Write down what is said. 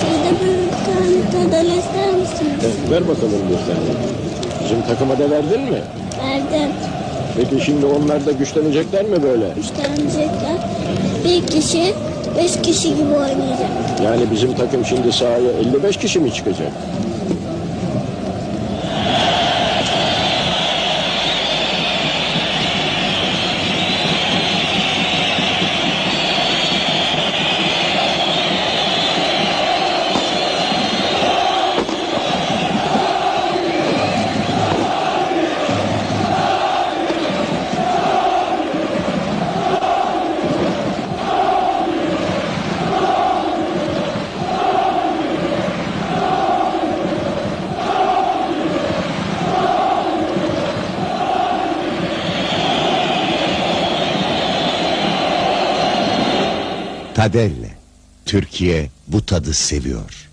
Şeyde bir tane tadal ister misiniz? Evet, ver bakalım bir tane. Bizim takıma da verdin mi? Verdim. Peki şimdi onlar da güçlenecekler mi böyle? Güçlenecekler. Bir kişi, beş kişi gibi oynayacak. Yani bizim takım şimdi sahaya 55 kişi mi çıkacak? Tadelle. Türkiye bu tadı seviyor.